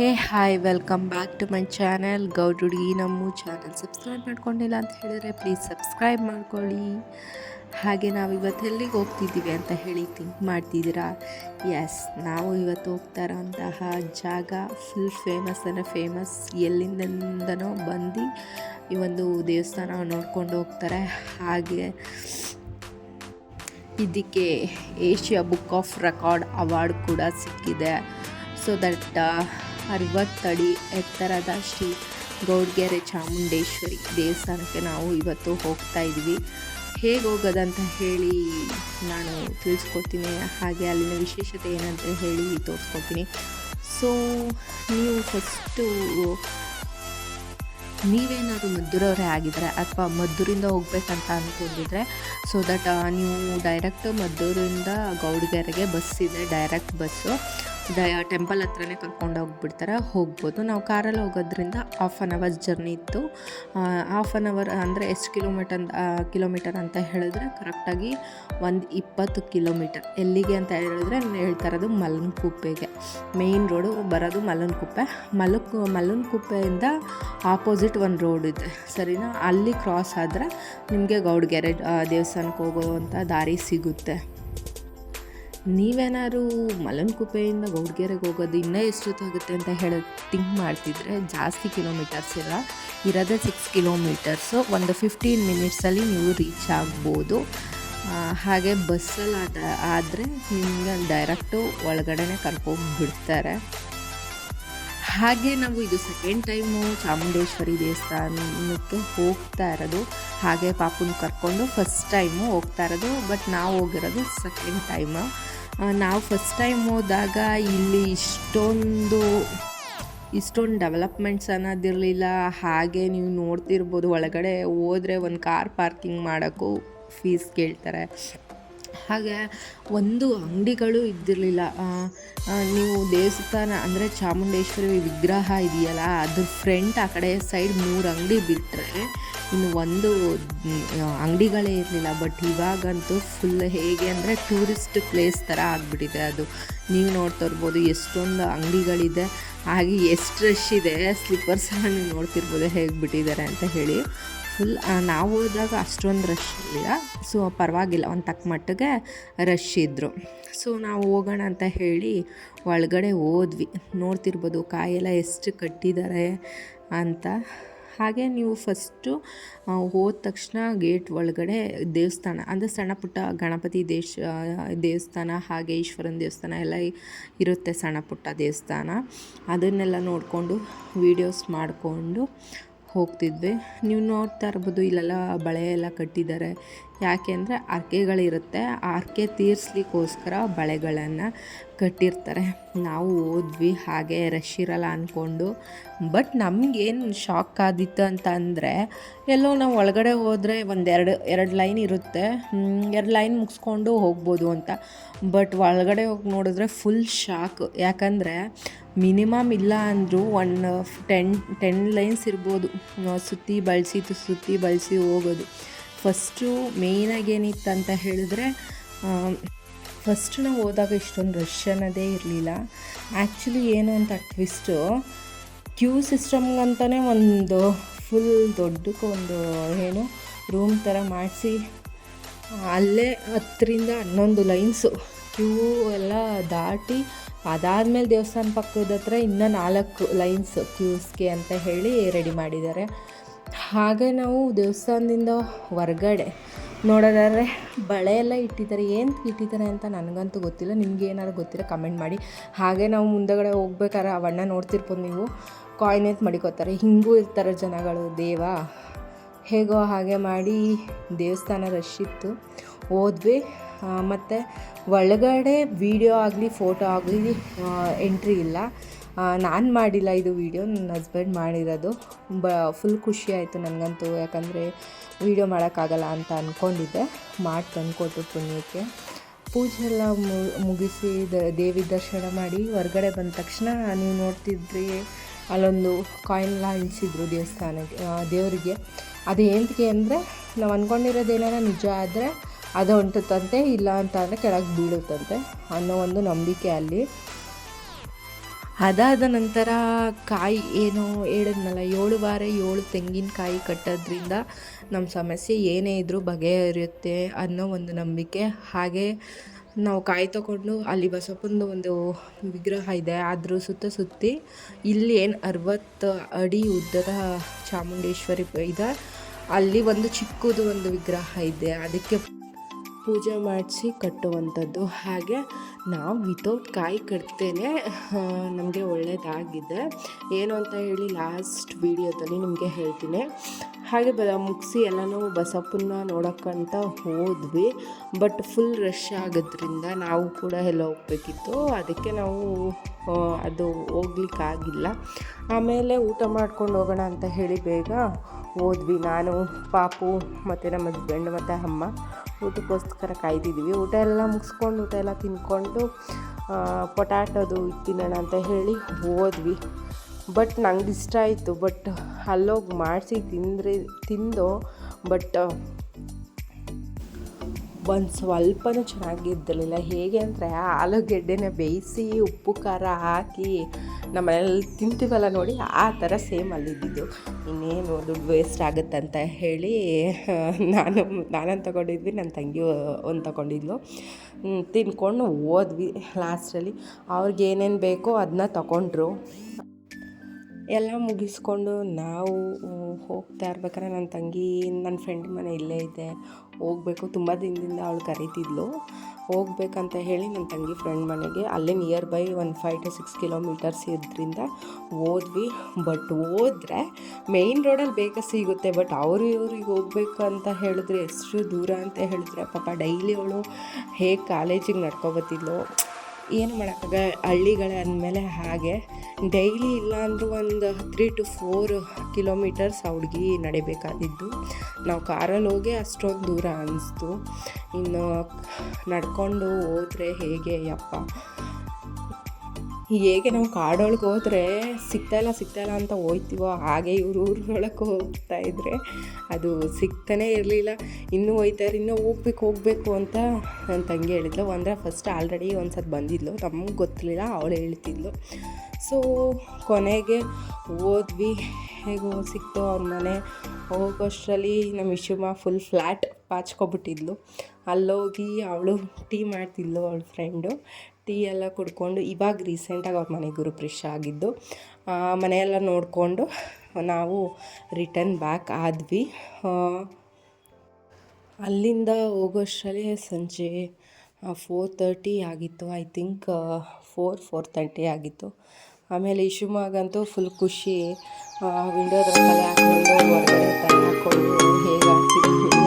Hey, hi welcome back to my channel ಗೌಡುಡಿ ನಮ್ಮ channel subscribe ಮಾಡ್ಕೊಂಡಿಲ್ಲ ಅಂತ ಹೇಳಿದರೆ ಪ್ಲೀಸ್ ಸಬ್ಸ್ಕ್ರೈಬ್ ಮಾಡ್ಕೊಳ್ಳಿ. ಹಾಗೆ ನಾವು ಇವತ್ತು ಎಲ್ಲಿಗೆ ಹೋಗ್ತಿದ್ದೀವಿ ಅಂತ ಹೇಳಿ ಥಿಂಕ್ ಮಾಡ್ತಿದ್ದೀರಾ? ಎಸ್ ನಾವು ಇವತ್ತು ಹೋಗ್ತಾ ಇರೋಂತಹ ಜಾಗ ಫುಲ್ ಫೇಮಸ್ ಅಂದರೆ ಫೇಮಸ್ ಎಲ್ಲಿಂದನೋ ಬಂದು ಈ ಒಂದು ದೇವಸ್ಥಾನ ನೋಡ್ಕೊಂಡು ಹೋಗ್ತಾರೆ. ಹಾಗೆ ಇದಕ್ಕೆ Asia book of record award ಕೂಡ ಸಿಕ್ಕಿದೆ. ಸೊ ದಟ್ ಅರವತ್ತಡಿ ಎತ್ತರದ ಶ್ರೀ ಗೌಡ್ಗೆರೆ ಚಾಮುಂಡೇಶ್ವರಿ ದೇವಸ್ಥಾನಕ್ಕೆ ನಾವು ಇವತ್ತು ಹೋಗ್ತಾ ಇದ್ವಿ. ಹೇಗೆ ಹೋಗೋದಂತ ಹೇಳಿ ನಾನು ತಿಳಿಸ್ಕೊಡ್ತೀನಿ. ಹಾಗೆ ಅಲ್ಲಿನ ವಿಶೇಷತೆ ಏನಂತ ಹೇಳಿ ತೋರಿಸ್ಕೊತೀನಿ ಸೊ ನೀವು ಫಸ್ಟು ನೀವೇನಾದರೂ ಮದ್ದೂರವರೇ ಆಗಿದ್ದರೆ ಅಥವಾ ಮದ್ದೂರಿಂದ ಹೋಗ್ಬೇಕಂತ ಅಂದ್ಕೊಂಡಿದ್ರೆ ಸೊ ದಟ್ ನೀವು ಡೈರೆಕ್ಟ್ ಮದ್ದೂರಿಂದ ಗೌಡ್ಗೆರೆಗೆ ಬಸ್ ಇದೆ ಡೈರೆಕ್ಟ್ ಬಸ್ಸು ದಯ ಟೆಂಪಲ್ ಹತ್ರನೇ ಕರ್ಕೊಂಡು ಹೋಗ್ಬಿಡ್ತಾರೆ. ಹೋಗ್ಬೋದು. ನಾವು ಕಾರಲ್ಲಿ ಹೋಗೋದ್ರಿಂದ ಹಾಫ್ ಆನ್ ಅವರ್ಸ್ ಜರ್ನಿ ಇತ್ತು. ಹಾಫ್ ಆನ್ ಅವರ್ ಅಂದರೆ ಎಷ್ಟು ಕಿಲೋಮೀಟರ್ ಕಿಲೋಮೀಟರ್ ಅಂತ ಹೇಳಿದ್ರೆ ಕರೆಕ್ಟಾಗಿ ಒಂದು ಇಪ್ಪತ್ತು ಕಿಲೋಮೀಟರ್ ಎಲ್ಲಿಗೆ ಅಂತ ಹೇಳಿದ್ರೆ ಹೇಳ್ತಾ ಇರೋದು ಮಲ್ಲನಕುಪ್ಪೆಗೆ. ಮೇಯ್ನ್ ರೋಡು ಬರೋದು ಮಲ್ಲನಕುಪ್ಪೆ. ಮಲಕ್ ಮಲ್ಲನಕುಪ್ಪೆಯಿಂದ ಆಪೋಸಿಟ್ ಒಂದು ರೋಡ್ ಇದೆ. ಸರಿನಾ? ಅಲ್ಲಿ ಕ್ರಾಸ್ ಆದರೆ ನಿಮಗೆ ಗೌಡ್ಗೆರೆ ದೇವಸ್ಥಾನಕ್ಕೆ ಹೋಗುವಂಥ ದಾರಿ ಸಿಗುತ್ತೆ. ನೀವೇನಾದ್ರು ಮಲನಕುಪ್ಪೆಯಿಂದ ಗೌಡ್ಗೆರೆಗೆ ಹೋಗೋದು ಇನ್ನೂ ಎಷ್ಟೊತ್ತಾಗುತ್ತೆ ಅಂತ ಹೇಳೋದು ಥಿಂಕ್ ಮಾಡ್ತಿದ್ರೆ ಜಾಸ್ತಿ ಕಿಲೋಮೀಟರ್ಸ್ ಇಲ್ಲ. ಇರೋದೇ ಸಿಕ್ಸ್ ಕಿಲೋಮೀಟರ್ಸು ಒಂದು ಫಿಫ್ಟೀನ್ ಮಿನಿಟ್ಸಲ್ಲಿ ನೀವು ರೀಚ್ ಆಗ್ಬೋದು. ಹಾಗೆ ಬಸ್ಸಲ್ಲಿ ಆದ, ಆದರೆ ನಿಮಗೆ ಡೈರೆಕ್ಟು ಒಳಗಡೆನೆ ಕರ್ಕೊಂಡ್ಬಿಡ್ತಾರೆ ಹಾಗೆ ನಾವು ಇದು ಸೆಕೆಂಡ್ ಟೈಮು ಚಾಮುಂಡೇಶ್ವರಿ ದೇವಸ್ಥಾನಕ್ಕೆ ಹೋಗ್ತಾ ಇರೋದು. ಹಾಗೆ ಪಾಪುನ ಕರ್ಕೊಂಡು ಫಸ್ಟ್ ಟೈಮು ಹೋಗ್ತಾ ಇರೋದು. ಬಟ್ ನಾವು ಹೋಗಿರೋದು ಸೆಕೆಂಡ್ ಟೈಮು ನಾವು ಫಸ್ಟ್ ಟೈಮ್ ಹೋದಾಗ ಇಲ್ಲಿ ಇಷ್ಟೊಂದು ಇಷ್ಟೊಂದು ಡೆವಲಪ್ಮೆಂಟ್ಸ್ ಅನ್ನೋದಿರಲಿಲ್ಲ. ಹಾಗೆ ನೀವು ನೋಡ್ತಿರ್ಬೋದು, ಒಳಗಡೆ ಹೋದರೆ ಒಂದು ಕಾರ್ ಪಾರ್ಕಿಂಗ್ ಮಾಡೋಕ್ಕೂ ಫೀಸ್ ಕೇಳ್ತಾರೆ. ಹಾಗೆ ಒಂದು ಅಂಗಡಿಗಳು ಇದ್ದಿರಲಿಲ್ಲ. ನೀವು ದೇವಸ್ಥಾನ ಅಂದರೆ ಚಾಮುಂಡೇಶ್ವರಿ ವಿಗ್ರಹ ಇದೆಯಲ್ಲ, ಅದ್ರ ಫ್ರಂಟ್ ಆ ಕಡೆ ಸೈಡ್ ಮೂರು ಅಂಗಡಿ ಬಿಟ್ಟರೆ ಇನ್ನು ಒಂದು ಅಂಗಡಿಗಳೇ ಇರಲಿಲ್ಲ. ಬಟ್ ಇವಾಗಂತೂ ಫುಲ್ ಹೇಗೆ ಅಂದರೆ ಟೂರಿಸ್ಟ್ ಪ್ಲೇಸ್ ಥರ ಆಗಿಬಿಟ್ಟಿದೆ ಅದು. ನೀವು ನೋಡ್ತಾ ಇರ್ಬೋದು ಎಷ್ಟೊಂದು ಅಂಗಡಿಗಳಿದೆ. ಹಾಗೆ ಎಷ್ಟು ರಶ್ ಇದೆ ಸ್ಲಿಪ್ಪರ್ಸೆಲ್ಲ ನೀವು ನೋಡ್ತಿರ್ಬೋದು ಹೇಗೆ ಬಿಟ್ಟಿದ್ದಾರೆ ಅಂತ ಹೇಳಿ. ಫುಲ್ ನಾವು ಹೋದಾಗ ಅಷ್ಟೊಂದು ರಶ್ ಇರಲಿಲ್ಲ ಸೊ ಪರವಾಗಿಲ್ಲ, ಒಂದು ತಕ್ಕ ಮಟ್ಟಿಗೆ ರಶ್ ಇದ್ದರು ಸೊ ನಾವು ಹೋಗೋಣ ಅಂತ ಹೇಳಿ ಒಳಗಡೆ ಹೋದ್ವಿ. ನೋಡ್ತಿರ್ಬೋದು ಕಾಯೆಲ್ಲ ಎಷ್ಟು ಕಟ್ಟಿದ್ದಾರೆ ಅಂತ. ಹಾಗೆ ನೀವು ಫಸ್ಟು ಹೋದ ತಕ್ಷಣ ಗೇಟ್ ಒಳಗಡೆ ದೇವಸ್ಥಾನ, ಅಂದರೆ ಸಣ್ಣ ಪುಟ್ಟ ಗಣಪತಿ ದೇಶ, ದೇವಸ್ಥಾನ, ಹಾಗೆ ಈಶ್ವರನ ದೇವಸ್ಥಾನ ಎಲ್ಲ ಇರುತ್ತೆ ಸಣ್ಣ ಪುಟ್ಟ ದೇವಸ್ಥಾನ. ಅದನ್ನೆಲ್ಲ ನೋಡಿಕೊಂಡು ವೀಡಿಯೋಸ್ ಮಾಡಿಕೊಂಡು ಹೋಗ್ತಿದ್ವಿ. ನೀವು ನೋಡ್ತಾ ಇರ್ಬೋದು ಇಲ್ಲೆಲ್ಲ ಬಳೆ ಎಲ್ಲ ಕಟ್ಟಿದ್ದಾರೆ. ಯಾಕೆ ಅಂದರೆ ಹರ್ಕೆಗಳಿರುತ್ತೆ ಆ ಅರ್ಕೆ ತೀರಿಸ್ಲಿಕ್ಕೋಸ್ಕರ ಬಳೆಗಳನ್ನು ಕಟ್ಟಿರ್ತಾರೆ. ನಾವು ಹೋದ್ವಿ ಹಾಗೆ ರಶ್ ಇರಲ್ಲ ಅಂದ್ಕೊಂಡು ಬಟ್ ನಮಗೇನು ಶಾಕ್ ಆದಿತ್ತು ಅಂತ ಅಂದರೆ ಎಲ್ಲೋ ನಾವು ಒಳಗಡೆ ಹೋದರೆ ಒಂದೆರಡು, ಎರಡು ಲೈನ್ ಇರುತ್ತೆ. ಎರಡು ಲೈನ್ ಮುಗಿಸ್ಕೊಂಡು ಹೋಗ್ಬೋದು ಅಂತ. ಬಟ್ ಒಳಗಡೆ ಹೋಗಿ ನೋಡಿದ್ರೆ ಫುಲ್ ಶಾಕ್. ಯಾಕಂದರೆ ಮಿನಿಮಮ್ ಇಲ್ಲ ಅಂದರೂ ಒನ್ ಟೆನ್ ಟೆನ್ ಲೈನ್ಸ್ ಇರ್ಬೋದು. ಸುತ್ತಿ ಬಳಸಿ ಸುತ್ತಿ ಬಳಸಿ ಹೋಗೋದು. ಫಸ್ಟು ಮೇಯ್ನಾಗಿ ಏನಿತ್ತು ಅಂತ ಹೇಳಿದ್ರೆ ಫಸ್ಟ್ ನಾವು ಹೋದಾಗ ಇಷ್ಟೊಂದು ರಶ್ ಅನ್ನೋದೇ ಇರಲಿಲ್ಲ. ಆ್ಯಕ್ಚುಲಿ ಏನು ಅಂತ ಟ್ವಿಸ್ಟು ಕ್ಯೂ ಸಿಸ್ಟಮ್ಗಂತಲೇ ಒಂದು ಫುಲ್ ದೊಡ್ಡಕ್ಕೆ ಒಂದು ಏನು ರೂಮ್ ಥರ ಮಾಡಿಸಿ, ಅಲ್ಲೇ ಹತ್ತರಿಂದ ಹನ್ನೊಂದು ಲೈನ್ಸು ಕ್ಯೂ ಎಲ್ಲ ದಾಟಿ ಅದಾದಮೇಲೆ ದೇವಸ್ಥಾನ ಪಕ್ಕದ ಹತ್ರ ಇನ್ನೂ ನಾಲ್ಕು ಲೈನ್ಸ್ ಕ್ಯೂಸ್ಗೆ ಅಂತ ಹೇಳಿ ರೆಡಿ ಮಾಡಿದ್ದಾರೆ. ಹಾಗೆ ನಾವು ದೇವಸ್ಥಾನದಿಂದ ಹೊರಗಡೆ ನೋಡೋದಾದ್ರೆ ಬಳೆ ಎಲ್ಲ ಇಟ್ಟಿದ್ದಾರೆ. ಏನು ಇಟ್ಟಿದ್ದಾರೆ ಅಂತ ನನಗಂತೂ ಗೊತ್ತಿಲ್ಲ. ನಿಮ್ಗೆ ಏನಾದ್ರು ಗೊತ್ತಿಲ್ಲ ಕಮೆಂಟ್ ಮಾಡಿ. ಹಾಗೆ ನಾವು ಮುಂದಗಡೆ ಹೋಗ್ಬೇಕಾದ್ರೆ ಅವಣ್ಣ ನೋಡ್ತಿರ್ಬೋದು ನೀವು. ಕಾಯಿನ್ ಎತ್ ಮಡಿಕೋತಾರೆ. ಹಿಂಗೂ ಇರ್ತಾರೆ ಜನಗಳು. ದೇವ, ಹೇಗೋ ಹಾಗೆ ಮಾಡಿ ದೇವಸ್ಥಾನ ರಶ್ ಇತ್ತು. ಹೋದ್ವಿ. ಮತ್ತು ಒಳಗಡೆ ವೀಡಿಯೋ ಆಗಲಿ ಫೋಟೋ ಆಗಲಿ ಎಂಟ್ರಿ ಇಲ್ಲ. ನಾನು ಮಾಡಿಲ್ಲ ಇದು ವೀಡಿಯೋ ನನ್ನ ಹಸ್ಬೆಂಡ್ ಮಾಡಿರೋದು. ಬ ಫುಲ್ ಖುಷಿ ಆಯಿತು ನನಗಂತೂ, ಯಾಕಂದರೆ ವೀಡಿಯೋ ಮಾಡೋಕ್ಕಾಗಲ್ಲ ಅಂತ ಅಂದ್ಕೊಂಡಿದ್ದೆ ಮಾಡಿ ತಂದುಕೊಟ್ಟು ಪುಣ್ಯಕ್ಕೆ. ಪೂಜೆ ಎಲ್ಲ ಮುಗಿಸಿ ದೇವಿ ದರ್ಶನ ಮಾಡಿ ಹೊರಗಡೆ ಬಂದ ತಕ್ಷಣ ನೀವು ನೋಡ್ತಿದ್ರಿ, ಅಲ್ಲೊಂದು ಕಾಯಿನ್ಲ ಇಳಿಸಿದ್ರು ದೇವಸ್ಥಾನಕ್ಕೆ ದೇವರಿಗೆ. ಅದು ಏನಕ್ಕೆ ಅಂದರೆ, ನಾವು ಅಂದ್ಕೊಂಡಿರೋದೇನಾರ ನಿಜ ಆದರೆ ಅದು ಹೊಂಟುತ್ತಂತೆ ಇಲ್ಲ ಅಂತ ಅಂದರೆ ಕೆಳಗೆ ಬೀಳುತ್ತಂತೆ ಅನ್ನೋ ಒಂದು ನಂಬಿಕೆ ಅಲ್ಲಿ. ಅದಾದ ನಂತರ ಕಾಯಿ ಏನು ಹೇಳಿದ್ನಲ್ಲ, ಏಳು ವಾರ ಏಳು ತೆಂಗಿನಕಾಯಿ ಕಟ್ಟೋದ್ರಿಂದ ನಮ್ಮ ಸಮಸ್ಯೆ ಏನೇ ಇದ್ದರೂ ಬಗೆಹರಿಯುತ್ತೆ ಅನ್ನೋ ಒಂದು ನಂಬಿಕೆ. ಹಾಗೆ ನಾವು ಕಾಯಿ ತಗೊಂಡು ಅಲ್ಲಿ ಬಸಪ್ಪಂದು ಒಂದು ವಿಗ್ರಹ ಇದೆ ಅದ್ರ ಸುತ್ತ ಸುತ್ತಿ ಇಲ್ಲಿ ಏನು ಅರವತ್ತು ಅಡಿ ಉದ್ದದ ಚಾಮುಂಡೇಶ್ವರಿ ಇದೆ, ಅಲ್ಲಿ ಒಂದು ಚಿಕ್ಕದು ಒಂದು ವಿಗ್ರಹ ಇದೆ, ಅದಕ್ಕೆ ಪೂಜೆ ಮಾಡಿಸಿ ಕಟ್ಟುವಂಥದ್ದು. ಹಾಗೆ ನಾವು ವಿತೌಟ್ ಕಾಯಿ ಕಟ್ತೇನೆ ನಮಗೆ ಒಳ್ಳೆಯದಾಗಿದೆ ಏನು ಅಂತ ಹೇಳಿ ಲಾಸ್ಟ್ ವೀಡಿಯೋದಲ್ಲಿ ನಿಮಗೆ ಹೇಳ್ತೀನಿ. ಹಾಗೆ ಬ, ಮುಗಿಸಿ ಎಲ್ಲನೂ ಬಸಪ್ಪನ್ನ ನೋಡೋಕ್ಕಂತ ಹೋದ್ವಿ. ಬಟ್ ಫುಲ್ ರಶ್ ಆಗೋದ್ರಿಂದ ನಾವು ಕೂಡ ಎಲ್ಲ ಹೋಗ್ಬೇಕಿತ್ತು. ಅದಕ್ಕೆ ನಾವು ಅದು ಹೋಗ್ಲಿಕ್ಕಾಗಿಲ್ಲ. ಆಮೇಲೆ ಊಟ ಮಾಡ್ಕೊಂಡು ಹೋಗೋಣ ಅಂತ ಹೇಳಿ ಬೇಗ ಹೋದ್ವಿ ನಾನು, ಪಾಪು ಮತ್ತು ನಮ್ಮ ಹಸ್ಬೆಂಡ್ ಮತ್ತು ಅಮ್ಮ. ಊಟಕ್ಕೋಸ್ಕರ ಕಾಯ್ದಿದ್ವಿ ಊಟ ಎಲ್ಲ ಮುಗಿಸ್ಕೊಂಡು ಊಟ ಎಲ್ಲ ತಿನ್ಕೊಂಡು ಪೊಟ್ಯಾಟೋದು ತಿನ್ನೋಣ ಅಂತ ಹೇಳಿ ಹೋದ್ವಿ ಬಟ್ ನಂಗೆ ಇಷ್ಟ ಆಯಿತು. ಬಟ್ ಅಲ್ಲೋಗಿ ಮಾಡಿಸಿ ತಿಂದ್ರೆ, ತಿಂದು ಬಟ್ ಒಂದು ಸ್ವಲ್ಪನೂ ಚೆನ್ನಾಗಿದ್ದಿರಲಿಲ್ಲ ಹೇಗೆ ಅಂದರೆ ಆಲೂಗೆಡ್ಡೆನ ಬೇಯಿಸಿ ಉಪ್ಪು, ಖಾರ ಹಾಕಿ ನಮ್ಮ ಮನೇಲಿ ತಿಂತೀವಲ್ಲ ನೋಡಿ, ಆ ಥರ ಸೇಮ್ ಅಲ್ಲಿದ್ದಿದ್ದು. ಇನ್ನೇನು ದುಡ್ಡು ವೇಸ್ಟ್ ಆಗುತ್ತೆ ಅಂತ ಹೇಳಿ, ನಾನು, ನಾನೊಂದು ತಗೊಂಡಿದ್ವಿ ನನ್ನ ತಂಗಿ ಒಂದು ತಗೊಂಡಿದ್ಲು. ತಿನ್ಕೊಂಡು ಹೋದ್ವಿ ಲಾಸ್ಟಲ್ಲಿ. ಅವ್ರಿಗೆ ಏನೇನು ಬೇಕೋ ಅದನ್ನ ತಗೊಂಡ್ರು. ಎಲ್ಲ ಮುಗಿಸ್ಕೊಂಡು ನಾವು ಹೋಗ್ತಾ ಇರ್ಬೇಕಾದ್ರೆ ನನ್ನ ತಂಗಿ ನನ್ನ ಫ್ರೆಂಡ್ ಮನೆ ಇಲ್ಲೇ ಇದೆ. ಹೋಗಬೇಕು. ತುಂಬ ದಿನದಿಂದ ಅವಳು ಕರೀತಿದ್ಲು. ಹೋಗ್ಬೇಕಂತ ಹೇಳಿ ನನ್ನ ತಂಗಿ ಫ್ರೆಂಡ್ ಮನೆಗೆ ಅಲ್ಲೇ near by one five to six kilometers ಇದ್ರಿಂದ ಹೋದ್ವಿ. ಬಟ್ ಹೋದ್ರೆ ಮೇಯ್ನ್ ರೋಡಲ್ಲಿ ಬೇಗ ಸಿಗುತ್ತೆ. ಬಟ್ ಅವರು ಇವ್ರಿಗೆ ಹೋಗ್ಬೇಕು ಅಂತ ಹೇಳಿದ್ರೆ ಎಷ್ಟು ದೂರ ಅಂತ ಹೇಳಿದ್ರೆ ಪಾಪ ಡೈಲಿ ಅವಳು ಹೇಗೆ ಕಾಲೇಜಿಗೆ ನಡ್ಕೊಬತ್ತಿದ್ಲು. ಏನು ಮಾಡೋಕ್ಕಾಗ? ಹಳ್ಳಿಗಳೇ ಅಂದಮೇಲೆ ಹಾಗೆ. ಡೈಲಿ ಇಲ್ಲ ಅಂದರೂ ಒಂದು ತ್ರೀ ಟು ಫೋರ್ ಕಿಲೋಮೀಟರ್ಸ್ ಆ ಹುಡುಗಿ ನಡಿಬೇಕಾದಿದ್ದು. ನಾವು ಕಾರಲ್ಲಿ ಹೋಗಿ ಅಷ್ಟೊಂದು ದೂರ ಅನಿಸ್ತು. ಇನ್ನು ನಡ್ಕೊಂಡು ಹೋದರೆ ಹೇಗೆ? ಯಪ್ಪ. ಹೇಗೆ ನಾವು ಕಾಡೊಳಗೆ ಹೋದರೆ ಸಿಗ್ತಾಯಿಲ್ಲ ಸಿಗ್ತಾಯಿಲ್ಲ ಅಂತ ಹೋಯ್ತೀವೋ, ಹಾಗೆ ಇವರು ಊರೊಳಗೆ ಹೋಗ್ತಾ ಇದ್ರೆ ಅದು ಸಿಗ್ತಾನೇ ಇರಲಿಲ್ಲ. ಇನ್ನೂ ಹೋಯ್ತಾರೆ, ಇನ್ನೂ ಹೋಗ್ಬೇಕು, ಹೋಗಬೇಕು ಅಂತ ನನ್ನ ತಂಗಿ ಹೇಳಿದ್ಲು. ಅಂದರೆ ಫಸ್ಟ್ ಆಲ್ರೆಡಿ ಒಂದು ಬಂದಿದ್ಲು. ನಮ್ಗೆ ಗೊತ್ತಿರಲಿಲ್ಲ, ಅವಳು ಹೇಳ್ತಿದ್ಲು. ಸೊ ಕೊನೆಗೆ ಹೋದ್ವಿ. ಹೇಗೋ ಸಿಕ್ತು ಅವ್ರ ಮನೆ? ಹೋಗೋಷ್ಟರಲ್ಲಿ ನಮ್ಮ ಇಶುಮ ಫುಲ್ ಫ್ಲ್ಯಾಟ್ ಪಾಚ್ಕೊಬಿಟ್ಟಿದ್ಲು. ಅಲ್ಲೋಗಿ ಅವಳು ಟೀ ಮಾಡ್ತಿದ್ಲು ಅವಳ ಫ್ರೆಂಡು ಟೀ ಎಲ್ಲ ಕುಡ್ಕೊಂಡು ಇವಾಗ ರೀಸೆಂಟಾಗಿ ಅವ್ರ ಮನೆ ಗುರುಪ್ರವೇಶ ಆಗಿದ್ದು ಮನೆಯೆಲ್ಲ ನೋಡಿಕೊಂಡು ನಾವು ರಿಟರ್ನ್ ಬ್ಯಾಕ್ ಆದ್ವಿ. ಅಲ್ಲಿಂದ ಹೋಗೋಷ್ಟರಲ್ಲಿ ಸಂಜೆ ಫೋರ್ ತರ್ಟಿ ಆಗಿತ್ತು. I think four four thirty ಆಗಿತ್ತು. ಆಮೇಲೆ ಇಶುಮಾಗಂತೂ ಫುಲ್ ಖುಷಿ ವಿಂಡೋದ್ರಲ್ಲಿ ಹಾಕ್ಕೊಂಡು ಹೊರಗಡೆ ತಲೆ ಹಾಕ್ಕೊಂಡು ಹೇಗೆ